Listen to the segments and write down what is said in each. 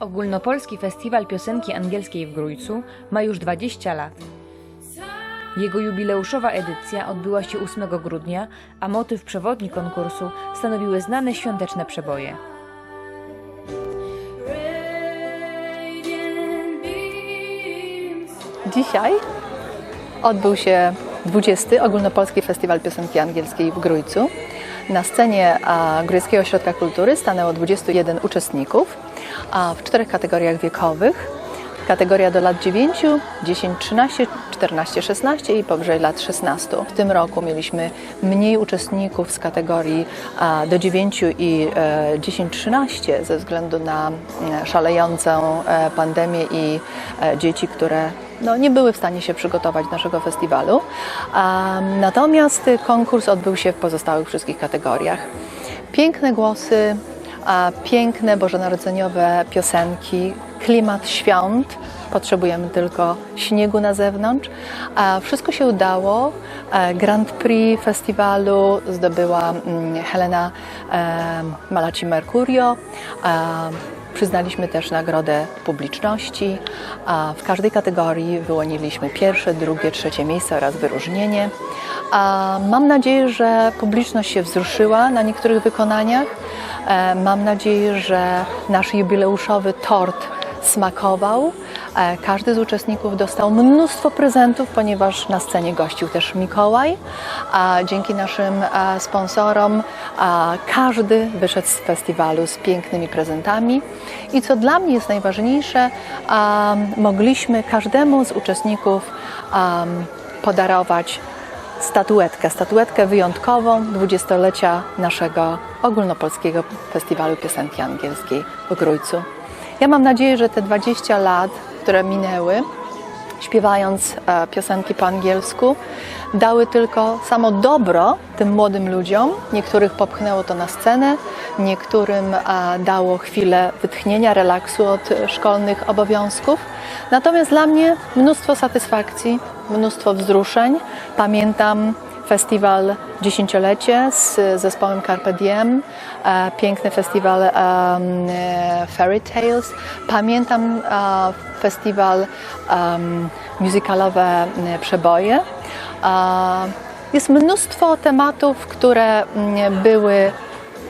Ogólnopolski Festiwal Piosenki Angielskiej w Grójcu ma już 20 lat. Jego jubileuszowa edycja odbyła się 8 grudnia, a motyw przewodni konkursu stanowiły znane świąteczne przeboje. Dzisiaj odbył się 20. Ogólnopolski Festiwal Piosenki Angielskiej w Grójcu. Na scenie a, Grójskiego Ośrodka Kultury stanęło 21 uczestników w czterech kategoriach wiekowych. Kategoria do lat 9, 10, 13, 14, 16 i powyżej lat 16. W tym roku mieliśmy mniej uczestników z kategorii do 9 i e, 10-13 ze względu na e, szalejącą e, pandemię i dzieci, które no, nie były w stanie się przygotować do naszego festiwalu. Natomiast konkurs odbył się w pozostałych wszystkich kategoriach. Piękne głosy, piękne bożonarodzeniowe piosenki, klimat świąt. Potrzebujemy tylko śniegu na zewnątrz. Wszystko się udało. E, Grand Prix festiwalu zdobyła mm, Helena Malaci Mercurio. Przyznaliśmy też nagrodę publiczności, a w każdej kategorii wyłoniliśmy pierwsze, drugie, trzecie miejsce oraz wyróżnienie. A mam nadzieję, że publiczność się wzruszyła na niektórych wykonaniach. E, Mam nadzieję, że nasz jubileuszowy tort smakował. E, Każdy z uczestników dostał mnóstwo prezentów, ponieważ na scenie gościł też Mikołaj. A dzięki naszym e, sponsorom a, każdy wyszedł z festiwalu z pięknymi prezentami. I co dla mnie jest najważniejsze, mogliśmy każdemu z uczestników podarować statuetkę, statuetkę wyjątkową dwudziestolecia naszego ogólnopolskiego festiwalu piosenki angielskiej w Grójcu. Ja mam nadzieję, że te 20 lat, które minęły, śpiewając e, piosenki po angielsku, dały tylko samo dobro tym młodym ludziom. Niektórych popchnęło to na scenę, niektórym e, dało chwilę wytchnienia, relaksu od szkolnych obowiązków. Natomiast dla mnie mnóstwo satysfakcji, mnóstwo wzruszeń. Pamiętam festiwal dziesięciolecie z zespołem Carpe Diem, e, piękny festiwal e, Fairy Tales. Pamiętam e, festiwal musicalowe przeboje. Jest mnóstwo tematów, które były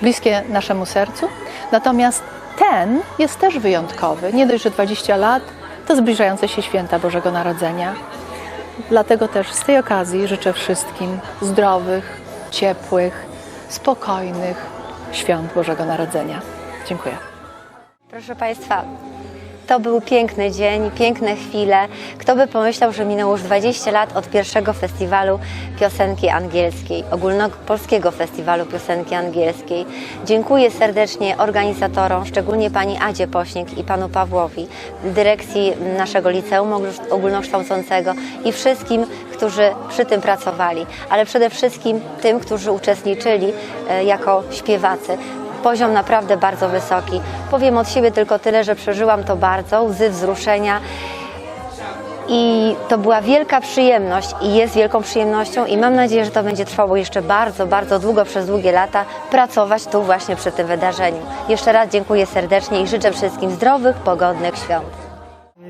bliskie naszemu sercu, natomiast ten jest też wyjątkowy. Nie dość, że 20 lat to zbliżające się święta Bożego Narodzenia. Dlatego też z tej okazji życzę wszystkim zdrowych, ciepłych, spokojnych świąt Bożego Narodzenia. Dziękuję. Proszę Państwa, to był piękny dzień, piękne chwile. Kto by pomyślał, że minęło już 20 lat od pierwszego festiwalu piosenki angielskiej, ogólnopolskiego festiwalu piosenki angielskiej. Dziękuję serdecznie organizatorom, szczególnie pani Adzie Pośnik i panu Pawłowi, dyrekcji naszego liceum ogólnokształcącego i wszystkim, którzy przy tym pracowali, ale przede wszystkim tym, którzy uczestniczyli e, jako śpiewacy poziom naprawdę bardzo wysoki. Powiem od siebie tylko tyle, że przeżyłam to bardzo, łzy wzruszenia. I to była wielka przyjemność i jest wielką przyjemnością i mam nadzieję, że to będzie trwało jeszcze bardzo, bardzo długo, przez długie lata, pracować tu właśnie przy tym wydarzeniu. Jeszcze raz dziękuję serdecznie i życzę wszystkim zdrowych, pogodnych świąt.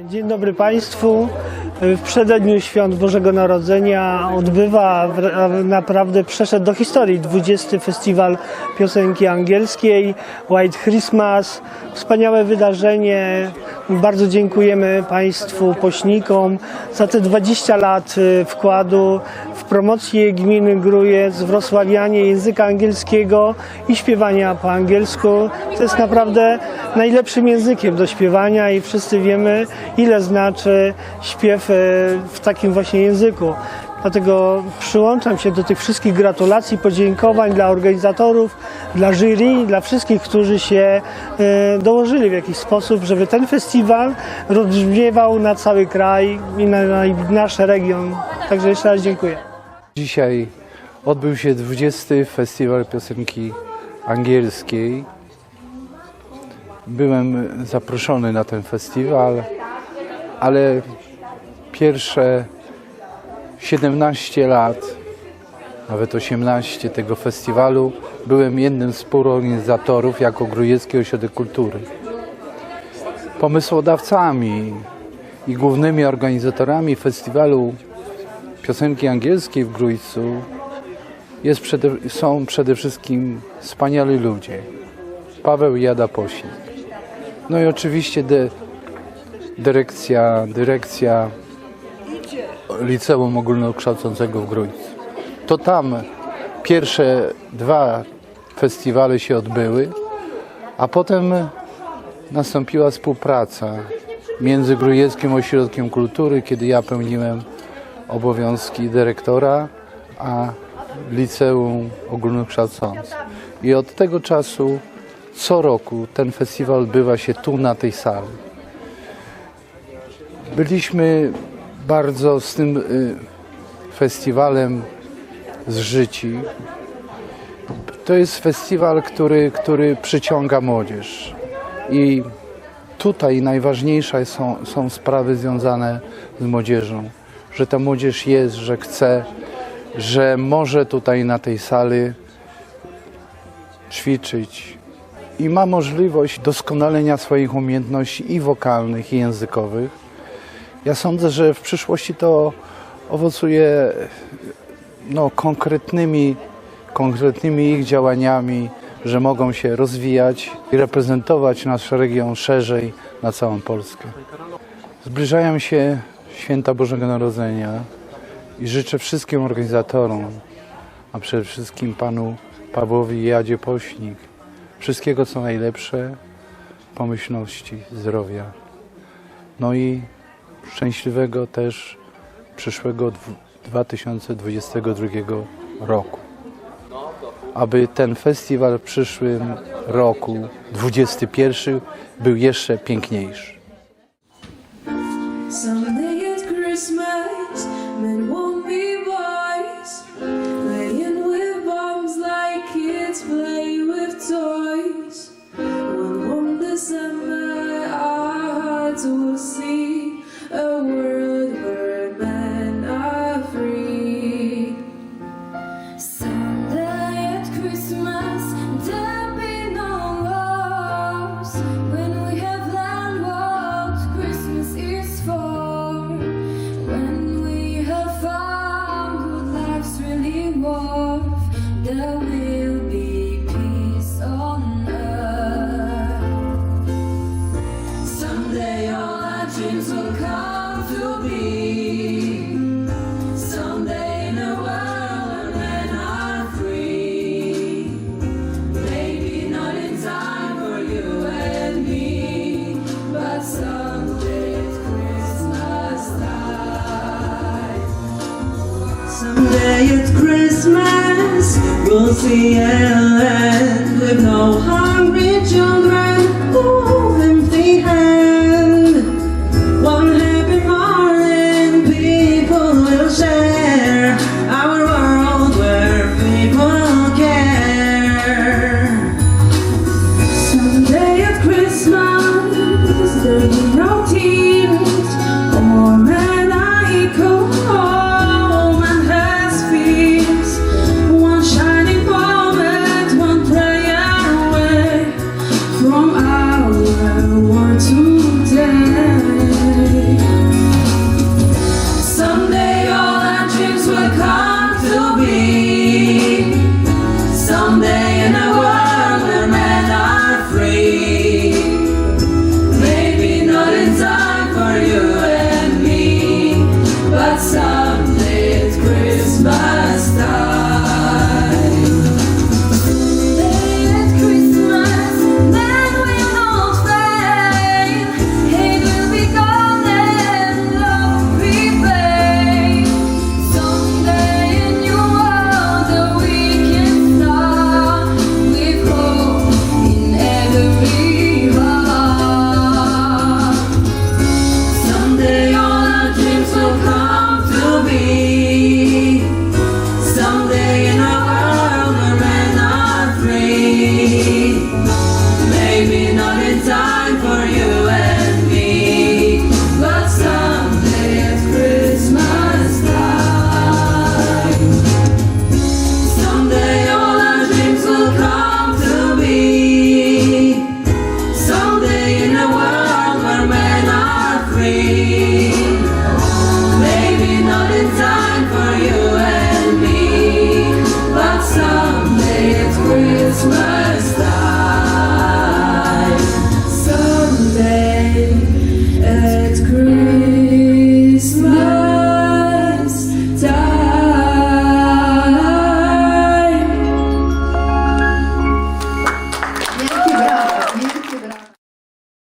Dzień dobry Państwu. W przededniu świąt Bożego Narodzenia odbywa, naprawdę przeszedł do historii 20. Festiwal Piosenki Angielskiej White Christmas. Wspaniałe wydarzenie. Bardzo dziękujemy Państwu pośnikom za te 20 lat y, wkładu w promocję gminy Grujec, w rozsławianie języka angielskiego i śpiewania po angielsku. To jest naprawdę najlepszym językiem do śpiewania i wszyscy wiemy, ile znaczy śpiew w takim właśnie języku. Dlatego przyłączam się do tych wszystkich gratulacji, podziękowań dla organizatorów, dla jury, dla wszystkich, którzy się e, dołożyli w jakiś sposób, żeby ten festiwal rozbrzmiewał na cały kraj i na, na nasz region. Także jeszcze raz dziękuję. Dzisiaj odbył się 20. Festiwal Piosenki Angielskiej. Byłem zaproszony na ten festiwal, ale pierwsze 17 lat nawet 18 tego festiwalu. Byłem jednym z współorganizatorów jako Grujecki Ośrodek Kultury. Pomysłodawcami i głównymi organizatorami festiwalu piosenki angielskiej w Grójcu jest przede, są przede wszystkim wspaniali ludzie. Paweł Jada Pośnik. No i oczywiście de, dyrekcja, dyrekcja Liceum Ogólnokształcącego w Grójcu. To tam pierwsze dwa festiwale się odbyły, a potem nastąpiła współpraca między Grójeckim Ośrodkiem Kultury, kiedy ja pełniłem obowiązki dyrektora, a Liceum Ogólnokształcące. I od tego czasu co roku ten festiwal odbywa się tu na tej sali. Byliśmy bardzo z tym y, festiwalem zżyci. To jest festiwal, który, który przyciąga młodzież. I tutaj najważniejsze są, są sprawy związane z młodzieżą. Że ta młodzież jest, że chce, że może tutaj na tej sali ćwiczyć i ma możliwość doskonalenia swoich umiejętności i wokalnych, i językowych. Ja sądzę, że w przyszłości to owocuje no, konkretnymi, konkretnymi ich działaniami, że mogą się rozwijać i reprezentować nasz region szerzej na całą Polskę. Zbliżają się święta Bożego Narodzenia i życzę wszystkim organizatorom, a przede wszystkim panu Pawłowi Jadzie Pośnik, wszystkiego co najlepsze, pomyślności, zdrowia. No i szczęśliwego też przyszłego dwu- 2022 roku. Aby ten festiwal w przyszłym roku, 21, był jeszcze piękniejszy. We'll see a land with no hungry children or empty hand. One happy morning, people will share our world where people care. Someday at Christmas, there'll be no tears.